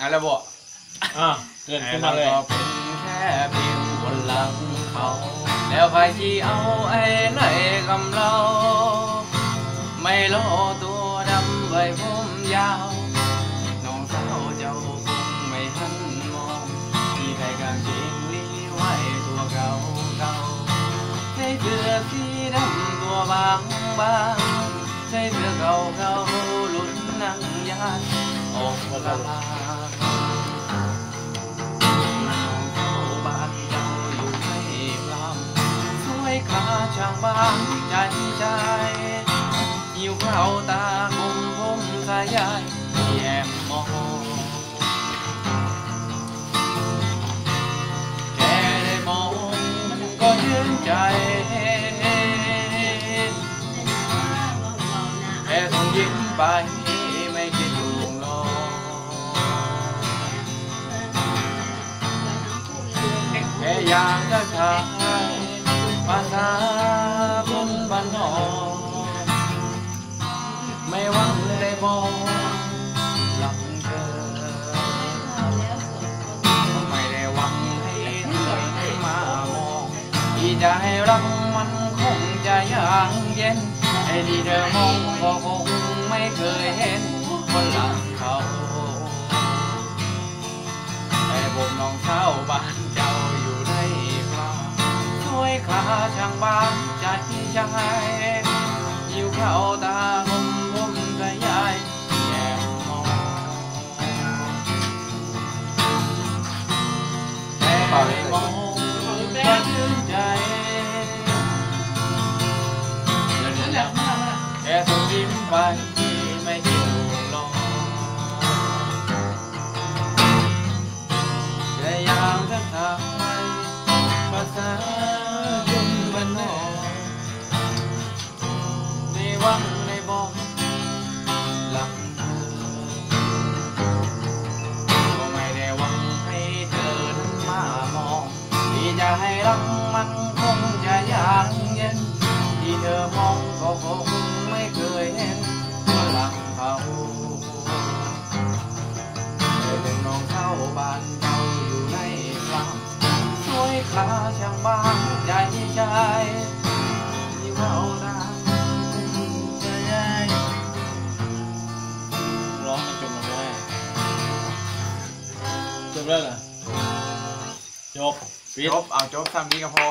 อะไรบอกอะเกินไอ้ขึ้นเรามาเลยก็เป็นแค่เพียงบนหลังเขา แล้วใครที่เอาไอ้ไหนกำเรา ไม่รอตัวดำใบผมยาว น้องสาวเจ้าคงไม่หันมอง ที่ใครกางเกงนี้ไว้ตัวเก่าเก่าใส่เสื้อสีดำตัวบางบางใส่เสื้อเก่าเก่าหลุดนั่งยานออกละลา ช่างบ้านใจใจหิวข้าตากลมผมสายายแยมมองแค่ได้มองก็ชื่นใจแค่ส่งยิ้มไปไม่คิดถูกหลอกแค่อยากจะทา งได้บอกหลังเธอไม่ได้หวังให้เธอได้มามองที่จะให้รักมันคงจะยางเย็นไอ้ที่เธอมองก็คงไม่เคยเห็นคนหลังเขาแต่ผมน้องเช่าบ้านเจ้าอยู่ในคลาสวยขาช่างบ้านจัดใจหิวข้าวตา มองก็ชื่นใจแค่ส่งยิ้มไป ให้รักมันคงจะยากเย็น ที่เธอมองก็คงไม่เคยเห็นว่าหลังเขาแต่เป็นน้องเข้าบ้านเจ้าอยู่ในกลางสวยขาช่างบ้านใจใจที่เขาตาร้องมันจบมาได้จบแล้วเหรอจบ จบเอาจบทำนี้ก็พอ